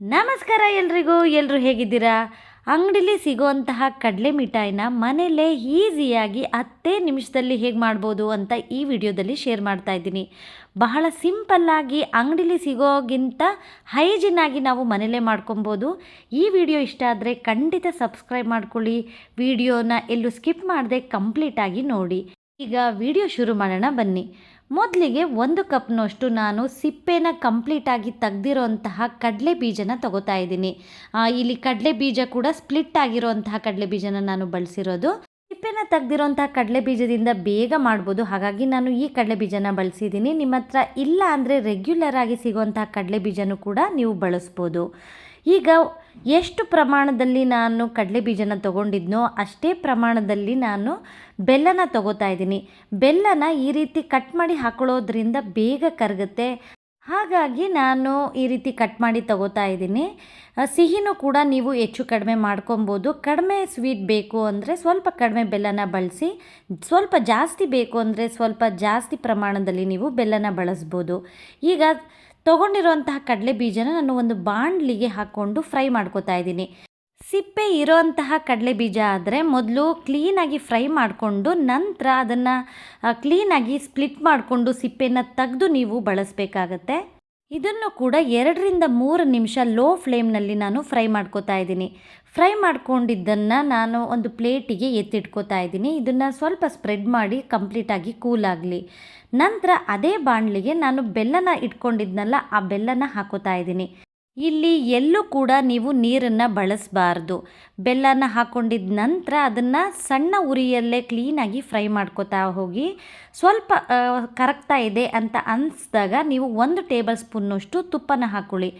ನಮಸ್ಕಾರ ಎಲ್ರಿಗೂ ಎಲ್ಲರೂ ಹೇಗಿದ್ದೀರಾ? ಅಂಗಡಿಲಿ ಸಿಗುವಂತಹ ಕಡಲೆ ಮಿಠಾಯಿನ ಮನೆಯಲ್ಲೇ ಈಸಿಯಾಗಿ ಹತ್ತೇ ನಿಮಿಷದಲ್ಲಿ ಹೇಗೆ ಮಾಡ್ಬೋದು ಅಂತ ಈ ವಿಡಿಯೋದಲ್ಲಿ ಶೇರ್ ಮಾಡ್ತಾ ಇದ್ದೀನಿ. ಬಹಳ ಸಿಂಪಲ್ಲಾಗಿ ಅಂಗಡಿಲಿ ಸಿಗೋಗಿಂತ ಹೈಜಿನ್ ಆಗಿ ನಾವು ಮನೆಯಲ್ಲೇ ಮಾಡ್ಕೊಬೋದು. ಈ ವಿಡಿಯೋ ಇಷ್ಟ ಆದರೆ ಖಂಡಿತ ಸಬ್ಸ್ಕ್ರೈಬ್ ಮಾಡ್ಕೊಳ್ಳಿ. ವಿಡಿಯೋನ ಎಲ್ಲೂ ಸ್ಕಿಪ್ ಮಾಡದೆ ಕಂಪ್ಲೀಟಾಗಿ ನೋಡಿ. ಈಗ ವಿಡಿಯೋ ಶುರು ಮಾಡೋಣ ಬನ್ನಿ. ಮೊದಲಿಗೆ ಒಂದು ಕಪ್ನಷ್ಟು ನಾನು ಸಿಪ್ಪೆನ ಕಂಪ್ಲೀಟಾಗಿ ತೆಗ್ದಿರೋಂತಹ ಕಡಲೆ ಬೀಜನ ತಗೋತಾ ಇದ್ದೀನಿ. ಇಲ್ಲಿ ಕಡಲೆ ಬೀಜ ಕೂಡ ಸ್ಪ್ಲಿಟ್ ಆಗಿರೋಂತಹ ಕಡಲೆ ಬೀಜನ ನಾನು ಬಳಸಿರೋದು. ಸಿಪ್ಪೆನ ತೆಗ್ದಿರೋಂತಹ ಕಡಲೆ ಬೀಜದಿಂದ ಬೇಗ ಮಾಡ್ಬೋದು. ಹಾಗಾಗಿ ನಾನು ಈ ಕಡಲೆ ಬೀಜನ ಬಳಸಿದ್ದೀನಿ. ನಿಮ್ಮ ಹತ್ರ ಇಲ್ಲ ಅಂದರೆ ರೆಗ್ಯುಲರ್ ಆಗಿ ಸಿಗೋಂತಹ ಕಡಲೆ ಬೀಜನೂ ಕೂಡ ನೀವು ಬಳಸ್ಬೋದು. ಈಗ ಎಷ್ಟು ಪ್ರಮಾಣದಲ್ಲಿ ನಾನು ಕಡಲೆ ಬೀಜನ ತೊಗೊಂಡಿದ್ನೋ ಅಷ್ಟೇ ಪ್ರಮಾಣದಲ್ಲಿ ನಾನು ಬೆಲ್ಲನ ತಗೋತಾ ಇದ್ದೀನಿ. ಬೆಲ್ಲನ ಈ ರೀತಿ ಕಟ್ ಮಾಡಿ ಹಾಕೊಳ್ಳೋದ್ರಿಂದ ಬೇಗ ಕರಗುತ್ತೆ. ಹಾಗಾಗಿ ನಾನು ಈ ರೀತಿ ಕಟ್ ಮಾಡಿ ತಗೋತಾ ಇದ್ದೀನಿ. ಸಿಹಿನೂ ಕೂಡ ನೀವು ಹೆಚ್ಚು ಕಡಿಮೆ ಮಾಡ್ಕೊಬೋದು. ಕಡಿಮೆ ಸ್ವೀಟ್ ಬೇಕು ಅಂದರೆ ಸ್ವಲ್ಪ ಕಡಿಮೆ ಬೆಲ್ಲನ ಬಳಸಿ, ಸ್ವಲ್ಪ ಜಾಸ್ತಿ ಬೇಕು ಅಂದರೆ ಸ್ವಲ್ಪ ಜಾಸ್ತಿ ಪ್ರಮಾಣದಲ್ಲಿ ನೀವು ಬೆಲ್ಲನ ಬಳಸ್ಬೋದು. ಈಗ ತೊಗೊಂಡಿರುವಂತಹ ಕಡಲೆ ಬೀಜನ ನಾನು ಒಂದು ಬಾಣಲಿಗೆ ಹಾಕ್ಕೊಂಡು ಫ್ರೈ ಮಾಡ್ಕೋತಾ ಇದ್ದೀನಿ. ಸಿಪ್ಪೆ ಇರೋಂತಹ ಕಡಲೆ ಬೀಜ ಆದರೆ ಮೊದಲು ಕ್ಲೀನಾಗಿ ಫ್ರೈ ಮಾಡಿಕೊಂಡು ನಂತರ ಅದನ್ನು ಕ್ಲೀನಾಗಿ ಸ್ಪ್ಲಿಟ್ ಮಾಡಿಕೊಂಡು ಸಿಪ್ಪೆನ ತೆಗೆದು ನೀವು ಬಳಸಬೇಕಾಗತ್ತೆ. ಇದನ್ನು ಕೂಡ ಎರಡರಿಂದ ಮೂರು ನಿಮಿಷ ಲೋ ಫ್ಲೇಮ್ನಲ್ಲಿ ನಾನು ಫ್ರೈ ಮಾಡ್ಕೋತಾ ಇದ್ದೀನಿ. ಫ್ರೈ ಮಾಡ್ಕೊಂಡಿದ್ದನ್ನು ನಾನು ಒಂದು ಪ್ಲೇಟಿಗೆ ಎತ್ತಿಟ್ಕೋತಾ ಇದ್ದೀನಿ. ಇದನ್ನು ಸ್ವಲ್ಪ ಸ್ಪ್ರೆಡ್ ಮಾಡಿ ಕಂಪ್ಲೀಟಾಗಿ ಕೂಲ್ ಆಗಲಿ. ನಂತರ ಅದೇ ಬಾಣಲಿಗೆ ನಾನು ಬೆಲ್ಲನ ಇಟ್ಕೊಂಡಿದ್ನಲ್ಲ, ಆ ಬೆಲ್ಲನ ಹಾಕೋತಾ ಇದ್ದೀನಿ. ಇಲ್ಲಿ ಎಲ್ಲೂ ಕೂಡ ನೀವು ನೀರನ್ನು ಬಳಸಬಾರ್ದು. ಬೆಲ್ಲನ ಹಾಕ್ಕೊಂಡಿದ್ದ ನಂತರ ಅದನ್ನು ಸಣ್ಣ ಉರಿಯಲ್ಲೇ ಕ್ಲೀನಾಗಿ ಫ್ರೈ ಮಾಡ್ಕೋತಾ ಹೋಗಿ. ಸ್ವಲ್ಪ ಕರಗ್ತಾ ಇದೆ ಅಂತ ಅನಿಸ್ದಾಗ ನೀವು ಒಂದು ಟೇಬಲ್ ಸ್ಪೂನ್ನಷ್ಟು ತುಪ್ಪನ ಹಾಕ್ಕೊಳ್ಳಿ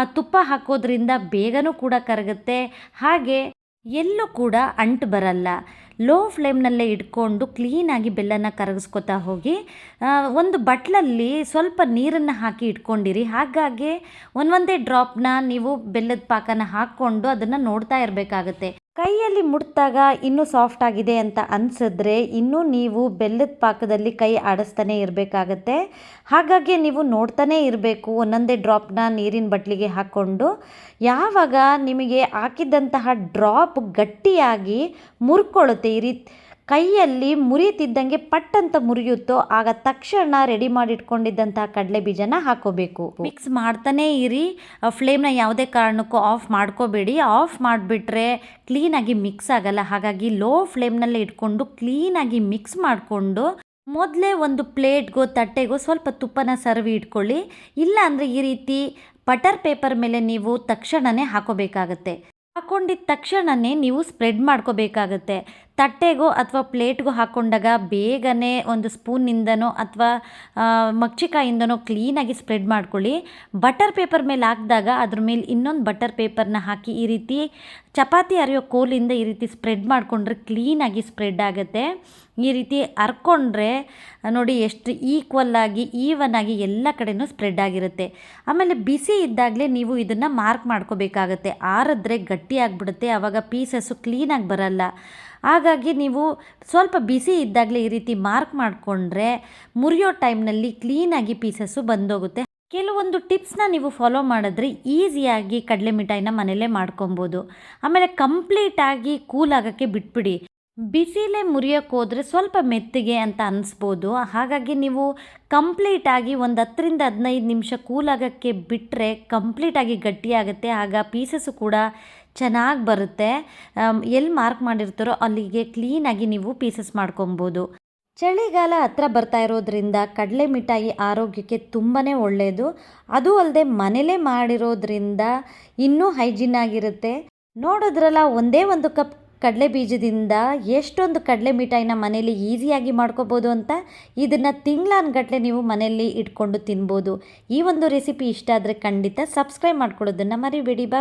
ಆ ತುಪ್ಪ ಹಾಕೋದ್ರಿಂದ ಬೇಗನೂ ಕೂಡ ಕರಗುತ್ತೆ. ಹಾಗೆ ಎಲ್ಲೂ ಕೂಡ ಅಂಟು ಬರಲ್ಲ. ಲೋ ಫ್ಲೇಮ್ನಲ್ಲೇ ಇಟ್ಕೊಂಡು ಕ್ಲೀನಾಗಿ ಬೆಲ್ಲನ ಕರಗಿಸ್ಕೊತಾ ಹೋಗಿ ಒಂದು ಬಟ್ಲಲ್ಲಿ ಸ್ವಲ್ಪ ನೀರನ್ನು ಹಾಕಿ ಇಟ್ಕೊಂಡಿರಿ. ಹಾಗಾಗಿ ಒಂದೊಂದೇ ಡ್ರಾಪ್ನ ನೀವು ಬೆಲ್ಲದ ಪಾಕನ ಹಾಕ್ಕೊಂಡು ಅದನ್ನು ನೋಡ್ತಾ ಇರಬೇಕಾಗತ್ತೆ. ಕೈಯಲ್ಲಿ ಮುಟ್ದಾಗ ಇನ್ನೂ ಸಾಫ್ಟ್ ಆಗಿದೆ ಅಂತ ಅನಿಸಿದ್ರೆ ಇನ್ನೂ ನೀವು ಬೆಲ್ಲದ ಪಾಕದಲ್ಲಿ ಕೈ ಆಡಿಸ್ತಾನೆ ಇರಬೇಕಾಗತ್ತೆ. ಹಾಗಾಗಿ ನೀವು ನೋಡ್ತಾನೆ ಇರಬೇಕು, ಒಂದೊಂದೇ ಡ್ರಾಪ್ನ ನೀರಿನ ಬಟ್ಲಿಗೆ ಹಾಕ್ಕೊಂಡು ಯಾವಾಗ ನಿಮಗೆ ಹಾಕಿದ್ದಂತಹ ಡ್ರಾಪ್ ಗಟ್ಟಿಯಾಗಿ ಮುರ್ಕೊಳ್ಳುತ್ತೆ ಈ ರೀತಿ ಕೈಯಲ್ಲಿ ಮುರಿತಿದ್ದಂಗೆ ಪಟ್ಟಂತ ಮುರಿಯುತ್ತೋ ಆಗ ತಕ್ಷಣ ರೆಡಿ ಮಾಡಿಟ್ಕೊಂಡಿದ್ದಂತಹ ಕಡಲೆ ಬೀಜನ ಹಾಕೋಬೇಕು. ಮಿಕ್ಸ್ ಮಾಡ್ತಾನೇ ಇರಿ. ಫ್ಲೇಮ್ನ ಯಾವುದೇ ಕಾರಣಕ್ಕೂ ಆಫ್ ಮಾಡ್ಕೋಬೇಡಿ. ಆಫ್ ಮಾಡಿಬಿಟ್ರೆ ಕ್ಲೀನಾಗಿ ಮಿಕ್ಸ್ ಆಗಲ್ಲ. ಹಾಗಾಗಿ ಲೋ ಫ್ಲೇಮ್ನಲ್ಲೇ ಇಟ್ಕೊಂಡು ಕ್ಲೀನಾಗಿ ಮಿಕ್ಸ್ ಮಾಡಿಕೊಂಡು ಮೊದಲೇ ಒಂದು ಪ್ಲೇಟ್ಗೋ, ತಟ್ಟೆಗೋ ಸ್ವಲ್ಪ ತುಪ್ಪನ ಸರ್ವಿ ಇಟ್ಕೊಳ್ಳಿ. ಇಲ್ಲ ಅಂದರೆ ಈ ರೀತಿ ಬಟರ್ ಪೇಪರ್ ಮೇಲೆ ನೀವು ತಕ್ಷಣವೇ ಹಾಕೋಬೇಕಾಗತ್ತೆ. ಹಾಕೊಂಡಿದ್ದ ತಕ್ಷಣವೇ ನೀವು ಸ್ಪ್ರೆಡ್ ಮಾಡ್ಕೋಬೇಕಾಗತ್ತೆ. ತಟ್ಟೆಗೋ ಅಥವಾ ಪ್ಲೇಟ್ಗೋ ಹಾಕ್ಕೊಂಡಾಗ ಬೇಗನೆ ಒಂದು ಸ್ಪೂನಿಂದನೋ ಅಥವಾ ಮಗ್ಚಿಕಾಯಿಂದನೋ ಕ್ಲೀನಾಗಿ ಸ್ಪ್ರೆಡ್ ಮಾಡ್ಕೊಳ್ಳಿ. ಬಟರ್ ಪೇಪರ್ ಮೇಲೆ ಹಾಕಿದಾಗ ಅದ್ರ ಮೇಲೆ ಇನ್ನೊಂದು ಬಟರ್ ಪೇಪರ್ನ ಹಾಕಿ ಈ ರೀತಿ ಚಪಾತಿ ಅರಿಯೋ ಕೋಲಿಂದ ಈ ರೀತಿ ಸ್ಪ್ರೆಡ್ ಮಾಡಿಕೊಂಡ್ರೆ ಕ್ಲೀನಾಗಿ ಸ್ಪ್ರೆಡ್ ಆಗುತ್ತೆ. ಈ ರೀತಿ ಹರ್ಕೊಂಡ್ರೆ ನೋಡಿ ಎಷ್ಟು ಈಕ್ವಲ್ ಆಗಿ, ಈವನ್ ಆಗಿ ಎಲ್ಲ ಕಡೆನೂ ಸ್ಪ್ರೆಡ್ ಆಗಿರುತ್ತೆ. ಆಮೇಲೆ ಬಿಸಿ ಇದ್ದಾಗಲೇ ನೀವು ಇದನ್ನು ಮಾರ್ಕ್ ಮಾಡ್ಕೋಬೇಕಾಗತ್ತೆ. ಆರಿದ್ರೆ ಗಟ್ಟಿ ಆಗಿಬಿಡುತ್ತೆ. ಆವಾಗ ಪೀಸಸ್ಸು ಕ್ಲೀನಾಗಿ ಬರಲ್ಲ. ಹಾಗಾಗಿ ನೀವು ಸ್ವಲ್ಪ ಬಿಸಿ ಇದ್ದಾಗಲೇ ಈ ರೀತಿ ಮಾರ್ಕ್ ಮಾಡಿಕೊಂಡ್ರೆ ಮುರಿಯೋ ಟೈಮ್ನಲ್ಲಿ ಕ್ಲೀನಾಗಿ ಪೀಸಸ್ಸು ಬಂದೋಗುತ್ತೆ. ಕೆಲವೊಂದು ಟಿಪ್ಸ್ನ ನೀವು ಫಾಲೋ ಮಾಡಿದ್ರೆ ಈಸಿಯಾಗಿ ಕಡಲೆ ಮಿಠಾಯಿನ ಮನೇಲೇ ಮಾಡ್ಕೊಬೋದು. ಆಮೇಲೆ ಕಂಪ್ಲೀಟಾಗಿ ಕೂಲ್ ಆಗೋಕ್ಕೆ ಬಿಟ್ಬಿಡಿ. ಬಿಸಿಲೇ ಮುರಿಯೋಕ್ಕೆ ಹೋದರೆ ಸ್ವಲ್ಪ ಮೆತ್ತಗೆ ಅಂತ ಅನಿಸ್ಬೋದು. ಹಾಗಾಗಿ ನೀವು ಕಂಪ್ಲೀಟಾಗಿ ಒಂದು ಹತ್ತರಿಂದ ಹದಿನೈದು ನಿಮಿಷ ಕೂಲ್ ಆಗೋಕ್ಕೆ ಬಿಟ್ಟರೆ ಕಂಪ್ಲೀಟಾಗಿ ಗಟ್ಟಿಯಾಗುತ್ತೆ. ಆಗ ಪೀಸಸ್ಸು ಕೂಡ ಚೆನ್ನಾಗಿ ಬರುತ್ತೆ. ಎಲ್ಲಿ ಮಾರ್ಕ್ ಮಾಡಿರ್ತಾರೋ ಅಲ್ಲಿಗೆ ಕ್ಲೀನಾಗಿ ನೀವು ಪೀಸಸ್ ಮಾಡ್ಕೊಬೋದು. ಚಳಿಗಾಲ ಹತ್ರ ಬರ್ತಾ ಇರೋದ್ರಿಂದ ಕಡಲೆ ಮಿಠಾಯಿ ಆರೋಗ್ಯಕ್ಕೆ ತುಂಬಾ ಒಳ್ಳೆಯದು ಅದು ಅಲ್ಲದೆ ಮನೇಲೇ ಮಾಡಿರೋದ್ರಿಂದ ಇನ್ನೂ ಹೈಜಿನ್ ಆಗಿರುತ್ತೆ. ನೋಡಿದ್ರಲ್ಲ ಒಂದೇ ಒಂದು ಕಪ್ ಕಡಲೆ ಬೀಜದಿಂದ ಎಷ್ಟೊಂದು ಕಡಲೆ ಮಿಠಾಯಿನ ಮನೇಲಿ ಈಸಿಯಾಗಿ ಮಾಡ್ಕೋಬೋದು ಅಂತ ಇದನ್ನು ತಿಂಗಳಾನ್ಗಟ್ಲೆ ನೀವು ಮನೆಯಲ್ಲಿ ಇಟ್ಕೊಂಡು ತಿನ್ಬೋದು. ಈ ಒಂದು ರೆಸಿಪಿ ಇಷ್ಟ ಆದರೆ ಖಂಡಿತ ಸಬ್ಸ್ಕ್ರೈಬ್ ಮಾಡ್ಕೊಳ್ಳೋದನ್ನು ಮರಿಬೇಡಿ. ಬಾ